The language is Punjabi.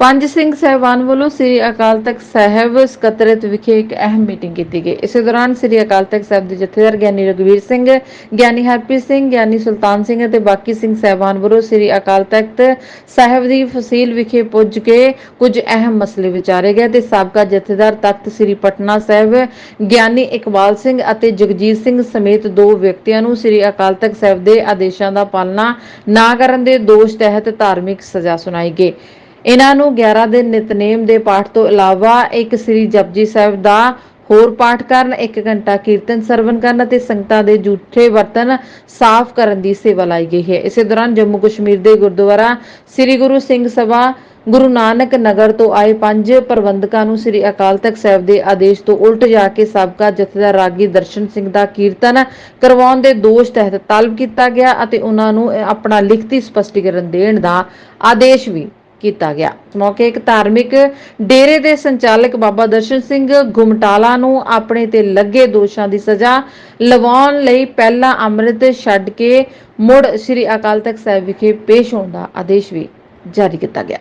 ਪੰਜ ਸਿੰਘ ਸਹਿਬਾਨ ਵੱਲੋਂ ਸ੍ਰੀ ਅਕਾਲ ਤਖਤ ਸਾਹਿਬ ਸਕੱਤਰਤ ਵਿਖੇ ਇੱਕ ਅਹਿਮ ਮੀਟਿੰਗ ਕੀਤੀ ਗਈ। ਇਸੇ ਦੌਰਾਨ ਸ੍ਰੀ ਅਕਾਲ ਤਖਤ ਸਾਹਿਬ ਦੇ ਜਥੇਦਾਰ ਗਿਆਨੀ ਰਗਵੀਰ ਸਿੰਘ, ਗਿਆਨੀ ਹਰਪ੍ਰੀਤ ਸਿੰਘ, ਗਿਆਨੀ ਸੁਲਤਾਨ ਸਿੰਘ ਅਤੇ ਬਾਕੀ ਸਿੰਘ ਸਹਿਬਾਨ ਵੱਲੋਂ ਸ੍ਰੀ ਅਕਾਲ ਤਖਤ ਸਾਹਿਬ ਦੀ ਫਸੀਲ ਵਿਖੇ ਪੁੱਜ ਕੇ ਕੁਝ ਅਹਿਮ ਮਸਲੇ ਵਿਚਾਰੇ ਗਏ ਤੇ ਸਾਬਕਾ ਜਥੇਦਾਰ ਤਖਤ ਸ੍ਰੀ ਪਟਨਾ ਸਾਹਿਬ, ਗਿਆਨੀ ਇਕਬਾਲ ਸਿੰਘ ਅਤੇ ਜਗਜੀਤ ਸਿੰਘ ਸਮੇਤ ਦੋ ਵਿਅਕਤੀਆਂ ਨੂੰ ਸ੍ਰੀ ਅਕਾਲ ਤਖਤ ਸਾਹਿਬ ਦੇ ਆਦੇਸ਼ਾਂ ਦਾ ਪਾਲਣਾ ਨਾ ਕਰਨ ਦੇ ਦੋਸ਼ ਤਹਿਤ ਧਾਰਮਿਕ ਸਜ਼ਾ ਸੁਣਾਈ ਗਈ। ਇਹਨਾਂ ਨੂੰ 11 ਦਿਨ ਨਿਤਨੇਮ ਦੇ ਪਾਠ ਤੋਂ ਇਲਾਵਾ ਇੱਕ ਸ੍ਰੀ ਜਪਜੀ ਸਾਹਿਬ ਦਾ ਹੋਰ ਪਾਠ ਕਰਨ 1 ਘੰਟਾ ਕੀਰਤਨ ਸਰਵਨ ਕਰਨ ਅਤੇ ਸੰਗਤਾਂ ਦੇ ਝੂਠੇ ਬਰਤਨ ਸਾਫ਼ ਕਰਨ ਦੀ ਸੇਵਾ ਲਾਈ ਗਈ ਹੈ। ਇਸੇ ਦੌਰਾਨ ਜੰਮੂ ਕਸ਼ਮੀਰ ਦੇ ਗੁਰਦੁਆਰਾ ਸ੍ਰੀ ਗੁਰੂ ਸਿੰਘ ਸਭਾ ਗੁਰੂ ਨਾਨਕ ਨਗਰ ਤੋਂ ਆਏ ਪੰਜ ਪ੍ਰਬੰਧਕਾਂ ਨੂੰ ਸ੍ਰੀ ਅਕਾਲ ਤਖਤ ਸਾਹਿਬ ਦੇ ਆਦੇਸ਼ ਤੋਂ ਉਲਟ ਜਾ ਕੇ ਸਾਬਕਾ ਜਥੇਦਾਰ ਰਾਗੀ ਦਰਸ਼ਨ ਸਿੰਘ ਦਾ ਕੀਰਤਨ ਕਰਵਾਉਣ ਦੇ ਦੋਸ਼ ਤਹਿਤ ਤਲਬ ਕੀਤਾ ਗਿਆ ਅਤੇ ਉਹਨਾਂ ਨੂੰ ਆਪਣਾ ਲਿਖਤੀ ਸਪਸ਼ਟੀਕਰਨ ਦੇਣ ਦਾ ਆਦੇਸ਼ ਵੀ ਕੀਤਾ ਗਿਆ। ਮੌਕੇ ਇੱਕ ਧਾਰਮਿਕ ਡੇਰੇ ਦੇ ਸੰਚਾਲਕ ਬਾਬਾ ਦਰਸ਼ਨ ਸਿੰਘ ਗੁਮਟਾਲਾ ਨੂੰ ਆਪਣੇ ਤੇ ਲੱਗੇ ਦੋਸ਼ਾਂ ਦੀ ਸਜ਼ਾ ਲਵਾਉਣ ਲਈ ਪਹਿਲਾ ਅੰਮ੍ਰਿਤ ਛੱਡ ਕੇ ਮੁੜ ਸ੍ਰੀ ਅਕਾਲ ਤਖਤ ਸਾਹਿਬ ਵਿਖੇ ਪੇਸ਼ ਹੋਣ ਦਾ ਆਦੇਸ਼ ਵੀ ਜਾਰੀ ਕੀਤਾ ਗਿਆ।